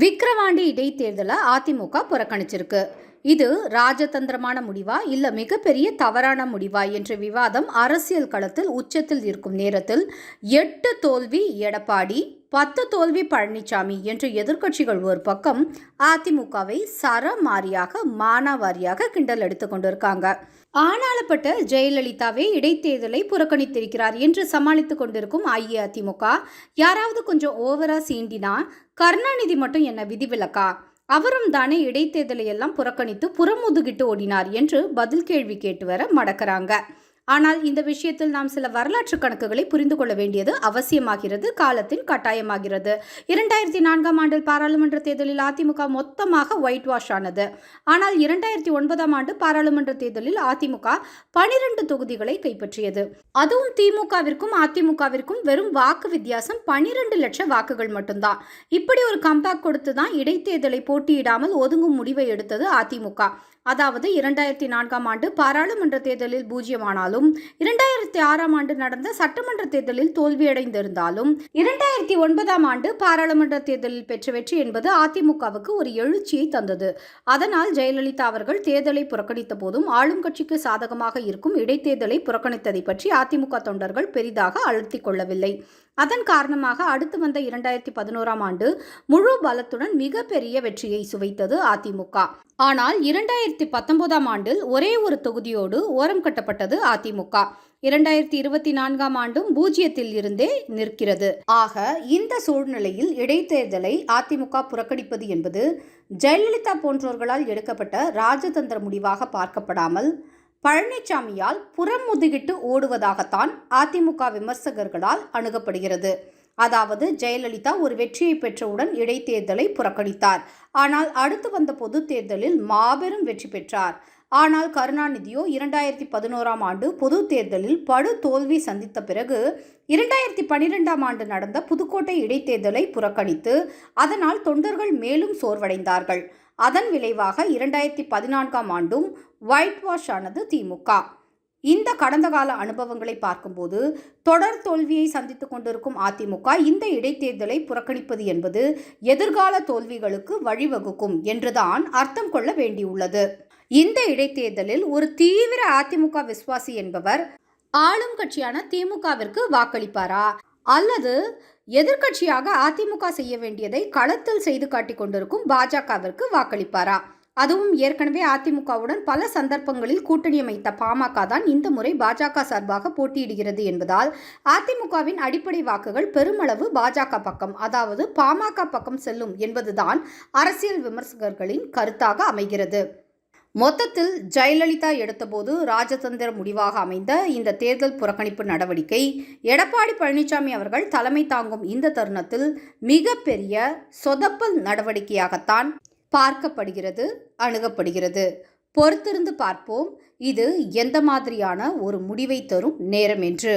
விக்கிரவாண்டி இடைத்தேர்தலை அதிமுக புறக்கணிச்சிருக்கு. இது ராஜதந்திரமான முடிவா இல்ல மிகப்பெரிய தவறான முடிவா என்ற விவாதம் அரசியல் களத்தில் உச்சத்தில் இருக்கும் நேரத்தில் எட்டு தோல்வி எடப்பாடி பத்து தோல்வி பழனிசாமி என்று எதிர்க்கட்சிகள் ஒரு பக்கம் அதிமுகவை சரமாரியாக மானாவாரியாக கிண்டல் எடுத்துக் கொண்டிருக்காங்க. ஆனாலப்பட்ட ஜெயலலிதாவே இடைத்தேர்தலை புறக்கணித்திருக்கிறார் என்று சமாளித்துக் கொண்டிருக்கும் அஇஅதிமுக யாராவது கொஞ்சம் ஓவரா சீண்டினா கருணாநிதி மட்டும் என்ன விதிவிலக்கா? அவரும் தானே இடைத்தேர்தலை எல்லாம் புறக்கணித்து புறமுதுகிட்டு ஓடினார் என்று பதில் கேள்வி கேட்டு வர மடக்கிறாங்க. ஆனால் இந்த விஷயத்தில் நாம் சில வரலாற்று கணக்குகளை புரிந்து கொள்ள வேண்டியது அவசியமாகிறது காலத்தின் கட்டாயமாகிறது. இரண்டாயிரத்தி நான்காம் ஆண்டில் பாராளுமன்ற தேர்தலில் அதிமுக மொத்தமாக ஒயிட் வாஷ் ஆனது. ஆனால் இரண்டாயிரத்தி ஒன்பதாம் ஆண்டு பாராளுமன்ற தேர்தலில் அதிமுக பனிரெண்டு தொகுதிகளை கைப்பற்றியது. அதுவும் திமுகவிற்கும் அதிமுகவிற்கும் வெறும் வாக்கு வித்தியாசம் பனிரெண்டு லட்சம் வாக்குகள் மட்டும்தான். இப்படி ஒரு கம்பேக் கொடுத்து தான் இடைத்தேர்தலை போட்டியிடாமல் ஒதுங்கும் முடிவை எடுத்தது அதிமுக. அதாவது இரண்டாயிரத்தி நான்காம் ஆண்டு பாராளுமன்ற தேர்தலில் பூஜ்ஜியமானாலும் இரண்டாயிரத்தி ஆறாம் ஆண்டு நடந்த சட்டமன்ற தேர்தலில் தோல்வியடைந்திருந்தாலும் இரண்டாயிரத்தி ஒன்பதாம் ஆண்டு பாராளுமன்ற தேர்தலில் பெற்ற வெற்றி என்பது அதிமுகவுக்கு ஒரு எழுச்சியை தந்தது. அதனால் ஜெயலலிதா அவர்கள் தேர்தலை புறக்கணித்த போதும் ஆளும் கட்சிக்கு சாதகமாக இருக்கும் இடைத்தேர்தலை புறக்கணித்ததை பற்றி அதிமுக தொண்டர்கள் பெரிதாக அழுத்திக் கொள்ளவில்லை. அதன் காரணமாக அடுத்து வந்த இரண்டாயிரத்தி பதினோராம் ஆண்டு முழு பலத்துடன் மிகப்பெரிய வெற்றியை சுவைத்தது அதிமுக. ஆனால் இரண்டாயிரத்தி பத்தொன்பதாம் ஆண்டில் ஒரே ஒரு தொகுதியோடு ஓரம் கட்டப்பட்டது அதிமுக. இரண்டாயிரத்தி இருபத்தி நான்காம் ஆண்டும் பூஜ்ஜியத்தில் இருந்தே நிற்கிறது. ஆக இந்த சூழ்நிலையில் இடைத்தேர்தலை அதிமுக புறக்கணிப்பது என்பது ஜெயலலிதா போன்றோர்களால் எடுக்கப்பட்ட ராஜதந்திர முடிவாக பார்க்கப்படாமல் பழனிசாமியால் புறமுதுகிட்டு ஓடுவதாகத்தான் அதிமுக விமர்சகர்களால் அணுகப்படுகிறது. அதாவது ஜெயலலிதா ஒரு வெற்றியை பெற்றவுடன் இடைத்தேர்தலை புறக்கணித்தார். ஆனால் அடுத்து வந்த பொது தேர்தலில் மாபெரும் வெற்றி பெற்றார். ஆனால் கருணாநிதியோ இரண்டாயிரத்தி பதினோராம் ஆண்டு பொது தேர்தலில் படு தோல்வி சந்தித்த பிறகு இரண்டாயிரத்தி பனிரெண்டாம் ஆண்டு நடந்த புதுக்கோட்டை இடைத்தேர்தலை புறக்கணித்து அதனால் தொண்டர்கள் மேலும் சோர்வடைந்தார்கள். அதன் விளைவாக இரண்டாயிரத்தி பதினான்காம் ஆண்டும் ஒயிட் வாஷ் ஆனது திமுக இந்த கடந்த கால அனுபவங்களை பார்க்கும்போது தொடர் தோல்வியை சந்தித்துக் கொண்டிருக்கும் அதிமுக இந்த இடைத்தேர்தலை புறக்கணிப்பது என்பது எதிர்கால தோல்விகளுக்கு வழிவகுக்கும் என்றுதான் அர்த்தம் கொள்ள வேண்டியுள்ளது. இந்த இடைத்தேர்தலில் ஒரு தீவிர அதிமுக விசுவாசி என்பவர் ஆளும் கட்சியான திமுகவிற்கு வாக்களிப்பாரா? அல்லது எதிர்க்கட்சியாக அதிமுக செய்ய வேண்டியதை களத்தில் செய்து காட்டிக் கொண்டிருக்கும் பாஜகவிற்கு வாக்களிப்பாரா? அதுவும் ஏற்கனவே அதிமுகவுடன் பல சந்தர்ப்பங்களில் கூட்டணி அமைத்த பாமக தான் இந்த முறை பாஜக சார்பாக போட்டியிடுகிறது என்பதால் அதிமுகவின் அடிப்படை வாக்குகள் பெருமளவு பாஜக பக்கம் அதாவது பாமக பக்கம் செல்லும் என்பதுதான் அரசியல் விமர்சகர்களின் கருத்தாக அமைகிறது. மொத்தத்தில் ஜெயலலிதா எடுத்தபோது ராஜதந்திர முடிவாக அமைந்த இந்த தேர்தல் புறக்கணிப்பு நடவடிக்கை எடப்பாடி பழனிசாமி அவர்கள் தலைமை தாங்கும் இந்த தருணத்தில் மிகப்பெரிய சொதப்பல் நடவடிக்கையாகத்தான் பார்க்கப்படுகிறது அணுகப்படுகிறது. பொறுத்திருந்து பார்ப்போம். இது எந்த மாதிரியான ஒரு முடிவை தரும் நேரம் என்று.